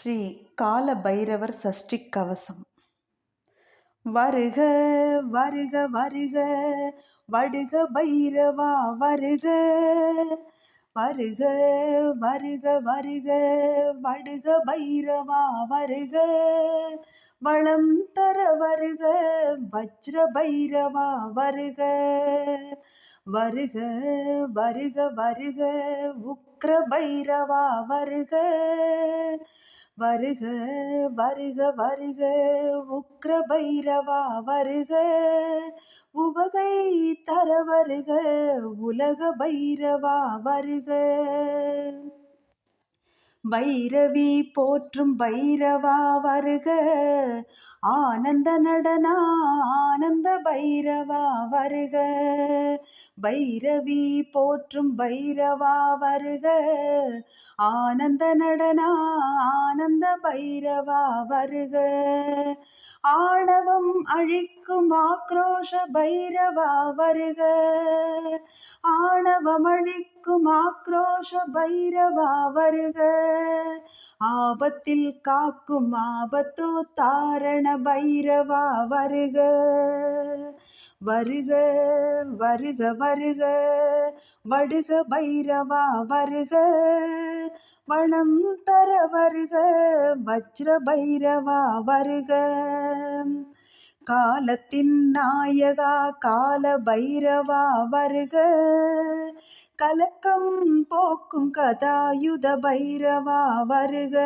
ஸ்ரீ கால பைரவர் சஷ்டி கவசம். வருக வருக வருக வடுக பைரவா வருக. வருக வருக வருக வடுக பைரவா வருக. வளம் தர வருக வஜ்ர பைரவா வருக. வருக வருக வருக உக்ர பைரவா வருக. வருக வருக வருக உக்ர பைரவா வருக. உபகை தர வருக உலக பைரவா வருக. வைரவி போற்றும் பைரவா வருக. ஆனந்த நடனா ஆனந்த பைரவா வருக. பைரவி போற்றும் பைரவா வருக. ஆனந்த நடனா ஆனந்த பைரவா வருக. ஆணவம் அழிக்கும் ஆக்ரோஷ பைரவா வருக. ஆணவம் அழிக்கும் ஆக்ரோஷ பைரவா வருக. ஆபத்தில் காக்கும் ஆபத்தோ தாரண பைரவா வருக. வருக வருக வருக. வடுக பைரவா வருக. வளம் தர வருக வஜ்ர பைரவா வருக. காலத்தின் நாயகா கால பைரவா வருக. கலக்கம் போக்கும் கதாயுத பைரவா வருக.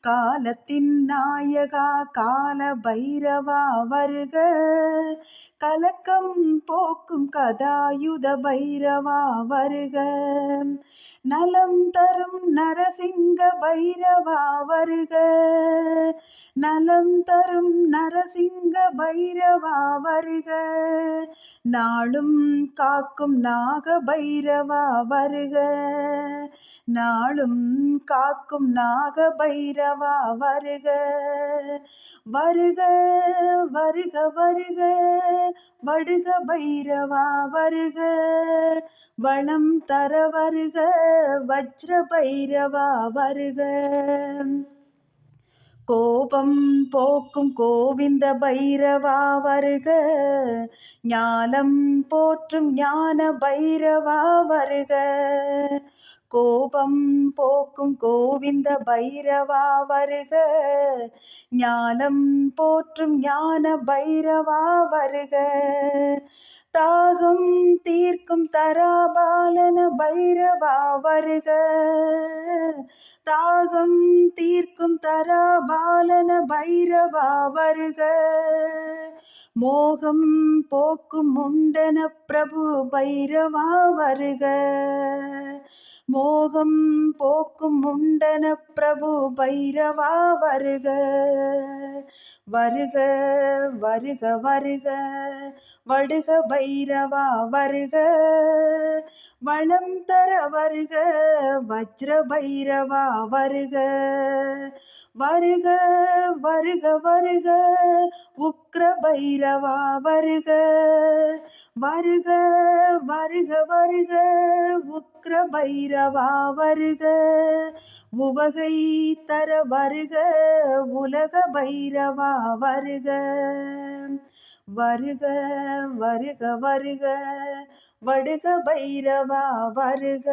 காலத்தின் நாயகா கால பைரவா வருக. கலக்கம் போக்கும் கதாயுத பைரவா வருக. நலம் தரும் நரசிங்க பைரவா வருக. நலம் தரும் நரசிங்க பைரவா வருக. நாளும் காக்கும் நாக பைரவா வருக. நாளும் காக்கும் நாக பைரவா வருக. வருக வருக வருக. வடுக பைரவா வருக. வளம் தர வருக வஜ்ர பைரவா வருக. கோபம் போக்கும் கோவிந்த பைரவா வருக. ஞானம் போற்றும் ஞான பைரவா வருக. கோபம் போக்கும் கோவிந்த பைரவா வருக. ஞானம் போற்றும் ஞான பைரவா வருக. தாகம் தீ நிற்கும் தராபாலன பைரவா வருக. தாகம் தீர்க்கும் தராபாலன பைரவா வருக. மோகம் போக்கும் முண்டன பிரபு பைரவா வருக. மோகம் போக்கும் முண்டன பிரபு பைரவா வருக. வருக வருக வருக. வடுக பைரவா வருக. வளம் தர வருக வஜ்ர பைரவா வருக. வருக வருக வருக உக்ர பைரவா வருக. வருக வருக வருக உக்ர பைரவா வருக. உவகை தர வருக உலக பைரவா வருக. வருக வருக வருக வடுக பைரவா வருக.